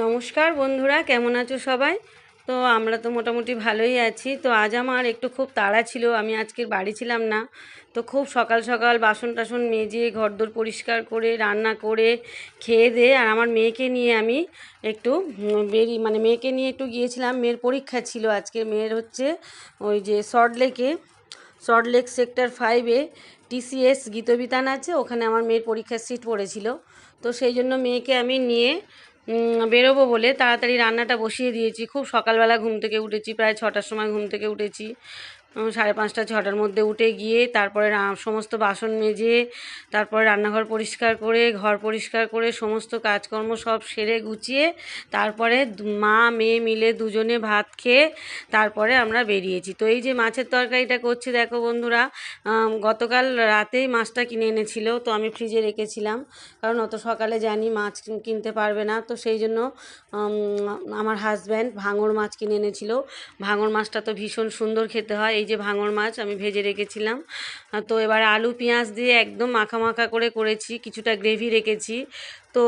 নমস্কার বন্ধুরা, কেমন আছো সবাই? তো আমরা তো মোটামুটি ভালোই আছি। তো আজ আমার একটু খুব তাড়া ছিল, আমি আজকের বাড়ি ছিলাম না। তো খুব সকাল সকাল বাসন টাসন মেজে, ঘরদোর পরিষ্কার করে, রান্না করে, খেয়ে দিয়ে আর আমার মেয়েকে নিয়ে আমি একটু বেরিয়ে মানে মেয়েকে নিয়ে একটু গিয়েছিলাম। মেয়ের পরীক্ষা ছিল আজকে। মেয়ের হচ্ছে ওই যে সল্ট লেকে সল্টলেক সেক্টর ফাইভে টিসিএস গীতবিতান আছে, ওখানে আমার মেয়ের পরীক্ষার সিট পড়েছিল। তো সেই জন্য মেয়েকে আমি নিয়ে বেরোবো বলে তাড়াতাড়ি রান্নাটা বসিয়ে দিয়েছি। খুব সকালবেলা ঘুম থেকে উঠেছি, প্রায় ছটার সময় ঘুম থেকে উঠেছি। সাড়ে পাঁচটা, ছটার মধ্যে উঠে গিয়ে তারপরে সমস্ত বাসন মেজে, তারপরে রান্নাঘর পরিষ্কার করে, ঘর পরিষ্কার করে সমস্ত কাজকর্ম সব সেরে গুছিয়ে তারপরে মা, মেয়ে মিলে দুজনে ভাত খেয়ে তারপরে আমরা বেরিয়েছি। তো এই যে মাছের তরকারিটা করছি, দেখো বন্ধুরা গতকাল রাতেই মাছটা কিনে এনেছিল, তো আমি ফ্রিজে রেখেছিলাম, কারণ অত সকালে জানি মাছ কিনতে পারবে না, তো সেই জন্য আমার হাজব্যান্ড ভাঙর মাছ কিনে এনেছিল। ভাঙর মাছটা তো ভীষণ সুন্দর খেতে হয় এই যে ভাঙর মাছ আমি ভেজে রেখেছিলাম। তো এবার আলু, পেঁয়াজ দিয়ে একদম মাখা মাখা করে করেছি, কিছুটা গ্রেভি রেখেছি। তো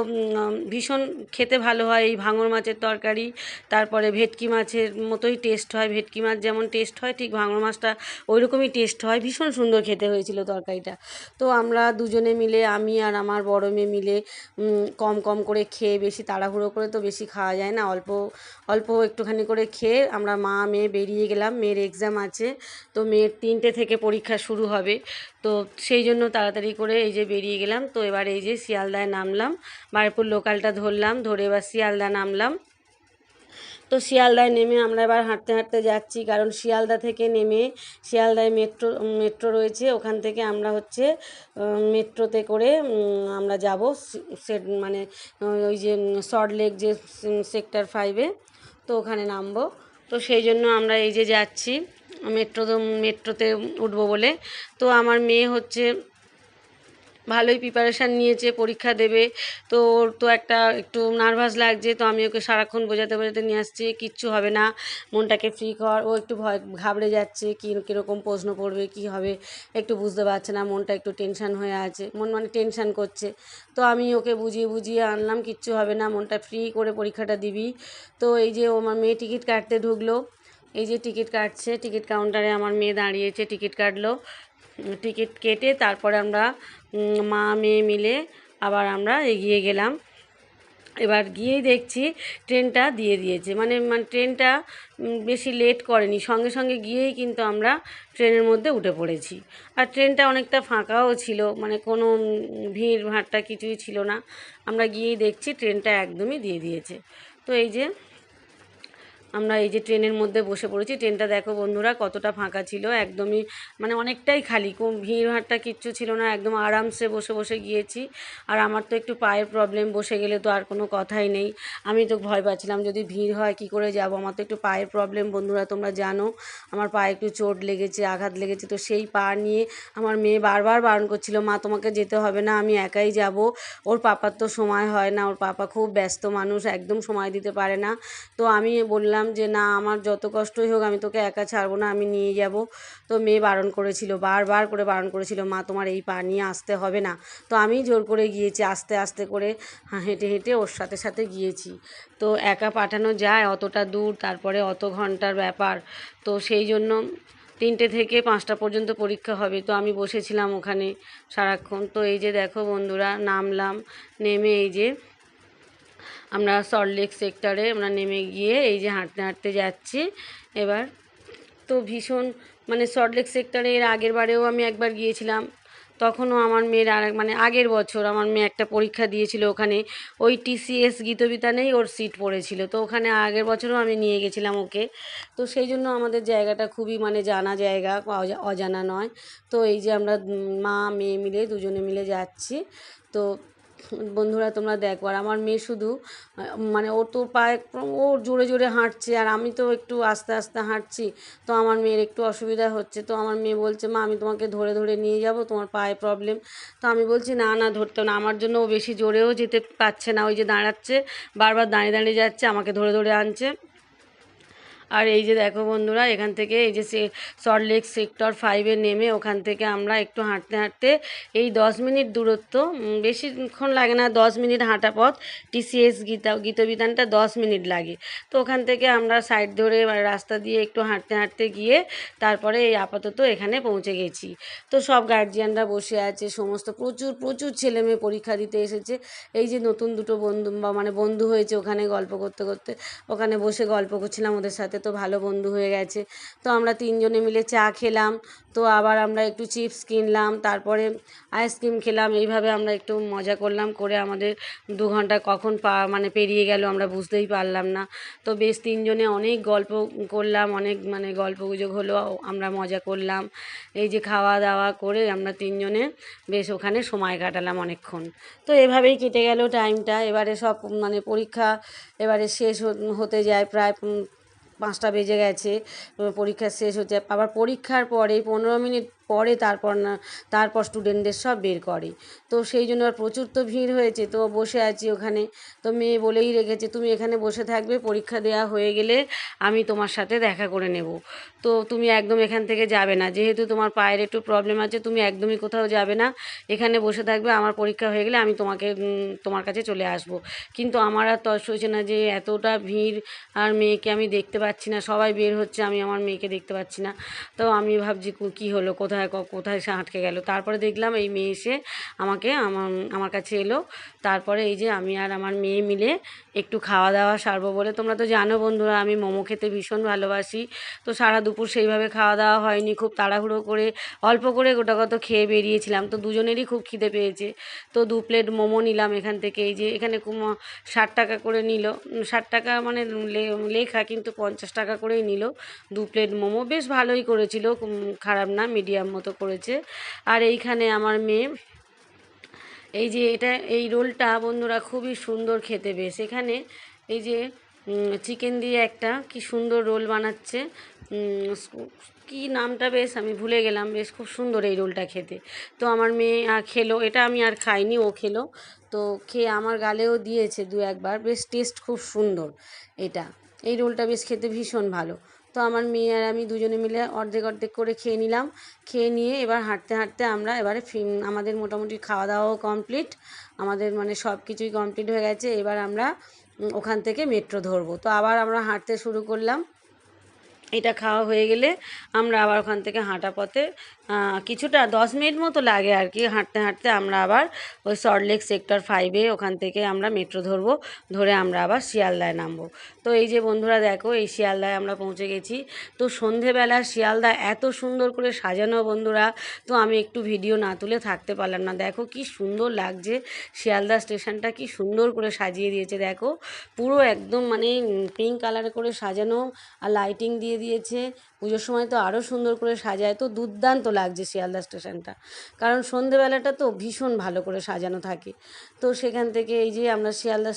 ভীষণ খেতে ভালো হয় এই ভাঙর মাছের তরকারি। তারপরে ভেটকি মাছের মতোই টেস্ট হয়। ভেটকি মাছ যেমন টেস্ট হয়, ঠিক ভাঙর মাছটা ওই রকমই টেস্ট হয়। ভীষণ সুন্দর খেতে হয়েছিল তরকারিটা। তো আমরা দুজনে মিলে, আমি আর আমার বড় মেয়ে মিলে কম কম করে খেয়ে বেশি তাড়াহুড়ো করে তো বেশি খাওয়া যায় না। অল্প অল্প একটুখানি করে খেয়ে আমরা মা, মেয়ে বেরিয়ে গেলাম। মেয়ের এক্সাম আছে। তো মেয়ের তিনটে থেকে পরীক্ষা শুরু হবে। তো সেই জন্য তাড়াতাড়ি করে এই যে বেরিয়ে গেলাম। তো এবার এই যে শিয়ালদায় নামলাম। বারপুর লোকালটা ধরলাম, ধরে এবার শিয়ালদা নামলাম। তো শিয়ালদায় নেমে আমরা এবার হাঁটতে হাঁটতে যাচ্ছি, কারণ শিয়ালদা থেকে নেমে শিয়ালদায় মেট্রো মেট্রো রয়েছে, ওখান থেকে আমরা হচ্ছে মেট্রোতে করে আমরা যাব সে মানে ওই যে, সল্ট লেক যে সেক্টর ফাইভে তো ওখানে নামবো। তো সেই জন্য আমরা এই যে যাচ্ছি মেট্রো মেট্রোতে উঠবো বলে। তো আমার মেয়ে হচ্ছে ভালোই প্রিপারেশান নিয়েছে, পরীক্ষা দেবে। তো ওর তো একটা একটু নার্ভাস লাগছে, তো আমি ওকে সারাক্ষণ বোঝাতে বোঝাতে নিয়ে আসছি, কিচ্ছু হবে না, মনটাকে ফ্রি কর। ও একটু ভয়, ঘাবড়ে যাচ্ছে, কী, কীরকম প্রশ্ন পড়বে কী হবে, একটু বুঝতে পারছে না, মনটা একটু টেনশান হয়ে আছে, মন মানে টেনশান করছে। তো আমি ওকে বুঝিয়ে বুঝিয়ে আনলাম, কিচ্ছু হবে না, মনটা ফ্রি করে পরীক্ষাটা দিবি। তো এই যে ও আমার মেয়ে টিকিট কাটতে ঢুকলো, এই যে টিকিট কাটছে টিকিট কাউন্টারে আমার মেয়ে দাঁড়িয়েছে টিকিট কাটলো। টিকিট কেটে তারপরে আমরা মা, মেয়ে মিলে আবার আমরা এগিয়ে গেলাম। এবার গিয়েই দেখছি ট্রেনটা দিয়ে দিয়েছে। মানে মানে ট্রেনটা বেশি লেট করেনি। সঙ্গে সঙ্গে গিয়েই কিন্তু আমরা ট্রেনের মধ্যে উঠে পড়েছি। আর ট্রেনটা অনেকটা ফাঁকাও ছিল। মানে কোনো ভিড় ভাট্টা কিছুই ছিল না। আমরা গিয়েই দেখছি ট্রেনটা একদমই দিয়ে দিয়েছে। তো এই যে আমরা এই যে ট্রেনের মধ্যে বসে পড়েছি, ট্রেনটা দেখো বন্ধুরা কতটা ফাঁকা ছিল, একদমই মানে অনেকটাই খালি কোন ভিড় ভাট্টা কিচ্ছু ছিল না, একদম আরামসে বসে বসে গিয়েছি। আর আমার তো একটু পায়ের প্রবলেম বসে গেলে তো আর কোনো কথাই নেই। আমি তো ভয় পাচ্ছিলাম যদি ভিড় হয় কি করে যাব, আমার তো একটু পায়ের প্রবলেম বন্ধুরা তোমরা জানো, আমার পায়ে একটু চোট লেগেছে, আঘাত লেগেছে, তো সেই পা নিয়ে আমার মেয়ে বারবার বারণ করছিল, মা, তোমাকে যেতে হবে না, আমি একাই যাব, ওর পাপার তো সময় হয় না, ওর পাপা খুব ব্যস্ত মানুষ, একদম সময় দিতে পারে না। তো আমি বললাম যে, না, আমার যত কষ্টই হোক আমি তোকে একা ছাড়বো না, আমি নিয়ে যাব। তো মেয়ে বারণ করেছিল, বারবার করে বারণ করেছিল, মা, তোমার এই পা নিয়ে আসতে হবে না। তো আমি জোর করে গিয়েছি, আস্তে আস্তে করে হেঁটে হেঁটে ওর সাথে সাথে গিয়েছি। তো একা পাঠানো যায়, অতটা দূর, তারপরে অত ঘণ্টার ব্যাপার। তো সেই জন্য তিনটে থেকে পাঁচটা পর্যন্ত পরীক্ষা হবে। তো আমি বসেছিলাম ওখানে সারাক্ষণ। তো এই যে দেখো বন্ধুরা, নামলাম, নেমে এই যে আমরা সল্টলেক সেক্টরে আমরা নেমে গিয়ে এই যে হাঁটতে হাঁটতে যাচ্ছি। এবার তো ভীষণ মানে সল্টলেক সেক্টরে এর আগের বারেও আমি একবার গিয়েছিলাম। তখনও আমার মেয়ের আর মানে আগের বছর আমার মেয়ে একটা পরীক্ষা দিয়েছিল ওখানে। ওই টিসিএস গীতবিতানেই ওর সিট পড়েছিল। তো ওখানে আগের বছরও আমি নিয়ে গেছিলাম ওকে। তো সেই জন্য আমাদের জায়গাটা খুবই মানে জানা জায়গা, অজা- অজানা নয়। তো এই যে আমরা মা, মেয়ে মিলে দুজনে মিলে যাচ্ছি। তো বন্ধুরা, তোমরা দেখো, আর আমার মেয়ে শুধু মানে ও তো পায়ে ও জোরে জোরে হাঁটছে, আর আমি তো একটু আস্তে আস্তে হাঁটছি, তো আমার মেয়ের একটু অসুবিধা হচ্ছে, তো আমার মেয়ে বলছে, মা, আমি তোমাকে ধরে ধরে নিয়ে যাব, তোমার পায়ে প্রবলেম তো আমি বলছি, না না, ধরতে না, আমার জন্য ও বেশি জোরেও যেতে পারছে না, ওই যে দাঁড়াচ্ছে, বারবার দাঁড়িয়ে দাঁড়িয়ে যাচ্ছে, আমাকে ধরে ধরে আনছে। আর এই যে দেখো বন্ধুরা, এখান থেকে এই যে সল্টলেক সেক্টর ফাইভে নেমে ওখান থেকে আমরা একটু হাঁটতে হাঁটতে এই দশ মিনিট দূরত্ব বেশিক্ষণ লাগে না, দশ মিনিট হাঁটা পথ টিসিএস গীতা গীতবিতানটা দশ মিনিট লাগে। তো ওখান থেকে আমরা সাইড ধরে রাস্তা দিয়ে একটু হাঁটতে হাঁটতে গিয়ে তারপরে এই আপাতত এখানে পৌঁছে গেছি। তো সব গার্জিয়ানরা বসে আছে, সমস্ত প্রচুর প্রচুর ছেলে মেয়ে পরীক্ষা দিতে এসেছে। এই যে নতুন দুটো বন্ধু মানে বন্ধু হয়েছে ওখানে গল্প করতে করতে, ওখানে বসে গল্প করছিলাম ওদের সাথে। তো ভালো বন্ধু হয়ে গেছে। তো আমরা তিনজনে মিলে চা খেলাম, তো আবার আমরা একটু চিপস কিনলাম, তারপরে আইসক্রিম খেলাম, এইভাবে আমরা একটু মজা করলাম করে আমাদের দু ঘণ্টা কখন পা মানে পেরিয়ে গেল আমরা বুঝতেই পারলাম না। তো বেশ তিনজনে অনেক গল্প করলাম, অনেক মানে গল্প গুজব হলো, আমরা মজা করলাম। এই যে খাওয়া দাওয়া করে আমরা তিনজনে বেশ ওখানে সময় কাটালাম অনেকক্ষণ। তো এভাবেই কেটে গেল টাইমটা এবারে সব মানে পরীক্ষা এবারে শেষ হতে যায়, প্রায় পাঁচটা বেজে গেছে পরীক্ষা শেষ হচ্ছে। আবার পরীক্ষার পরে পনেরো মিনিট পরে তারপর না, তারপর স্টুডেন্টদের সব বের করে। তো সেই জন্য আর প্রচুর তো ভিড় হয়েছে, তো বসে আছি ওখানে। তো মেয়ে বলেই রেখেছে, তুমি এখানে বসে থাকবে, পরীক্ষা দেওয়া হয়ে গেলে আমি তোমার সাথে দেখা করে নেব। তো তুমি একদম এখান থেকে যাবে না। যেহেতু তোমার পায়ের একটু প্রবলেম আছে, তুমি একদমই কোথাও যাবে না। এখানে বসে থাকবে, আমার পরীক্ষা হয়ে গেলে আমি তোমাকে তোমার কাছে চলে আসব। কিন্তু আমার আর তর্স হয়েছে না যে এতটা ভিড় আর মেয়েকে আমি দেখতে পাচ্ছি না। সবাই বের হচ্ছে, আমি আমার মেয়েকে দেখতে পাচ্ছি না। তো আমি ভাবছি, কী হলো? কোথায় কোথায় সে আটকে গেল। তারপরে দেখলাম এই মেয়ে এসে আমাকে আমার আমার কাছে এলো। তারপরে এই যে আমি আর আমার মেয়ে মিলে একটু খাওয়া দাওয়া সারবো বলে, তোমরা তো জানো বন্ধুরা আমি মোমো খেতে ভীষণ ভালোবাসি। তো সারা দুপুর সেইভাবে খাওয়া দাওয়া হয়নি, খুব তাড়াহুড়ো করে অল্প করে গোটা কত খেয়ে বেরিয়েছিলাম। তো দুজনেরই খুব খিদে পেয়েছে। তো দু প্লেট মোমো নিলাম এখান থেকে। এই যে এখানে ষাট টাকা করে নিল। ষাট টাকা মানে লেখা কিন্তু পঞ্চাশ টাকা করেই নিল। দু প্লেট মোমো বেশ ভালোই করেছিল খারাপ না মিডিয়াম মতো করেছে। আর এইখানে আমার মেয়ে, এই যে এটা, এই রোলটা বন্ধুরা খুবই সুন্দর খেতে বেশ। এখানে এই যে চিকেন দিয়ে একটা কি সুন্দর রোল বানাচ্ছে। কি নামটা বেশ আমি ভুলে গেলাম। বেশ খুব সুন্দর এই রোলটা খেতে। তো আমার মেয়ে খেলো। এটা আমি আর খাইনি, ও খেলো। তো খেয়ে আমার গালেও দিয়েছে দু একবার। বেশ টেস্ট খুব সুন্দর এটা। এই রোলটা বেশ খেতে ভীষণ ভালো। তো আমার মেয়ে আর আমি দুজনে মিলে অর্ধেক অর্ধেক করে খেয়ে নিলাম। খেয়ে নিয়ে এবার হাঁটতে হাঁটতে আমরা এবারে আমাদের মোটামুটি খাওয়া দাওয়াও কমপ্লিট আমাদের মানে সব কিছুই কমপ্লিট হয়ে গেছে। এবার আমরা ওখান থেকে মেট্রো ধরবো। তো আবার আমরা হাঁটতে শুরু করলাম। এটা খাওয়া হয়ে গেলে আমরা আবার ওখান থেকে হাঁটা পথে কিছুটা দশ মিনিট মতো লাগে আর কি। হাঁটতে হাঁটতে আমরা আবার ওই সল্টলেক সেক্টর ফাইভে ওখান থেকে আমরা মেট্রো ধরবো, ধরে আমরা আবার শিয়ালদায় নামবো। তো এই যে বন্ধুরা দেখো, এই শিয়ালদায় আমরা পৌঁছে গেছি। তো সন্ধেবেলা শিয়ালদা এত সুন্দর করে সাজানো বন্ধুরা, তো আমি একটু ভিডিও না তুলে থাকতে পারলাম না। দেখো কি সুন্দর লাগছে, শিয়ালদা স্টেশনটা কি সুন্দর করে সাজিয়ে দিয়েছে। দেখো পুরো একদম মানে পিঙ্ক কালার করে সাজানো, আর লাইটিং দিয়ে দিয়েছে। পুজোর সময় তো আরও সুন্দর করে সাজায়। তো দুর্দান্ত লাগছে শিয়ালদা স্টেশনটা। কারণ সন্ধেবেলাটা তো ভীষণ ভালো করে সাজানো থাকে। তো সেখান থেকে এই যে আমরা শিয়ালদা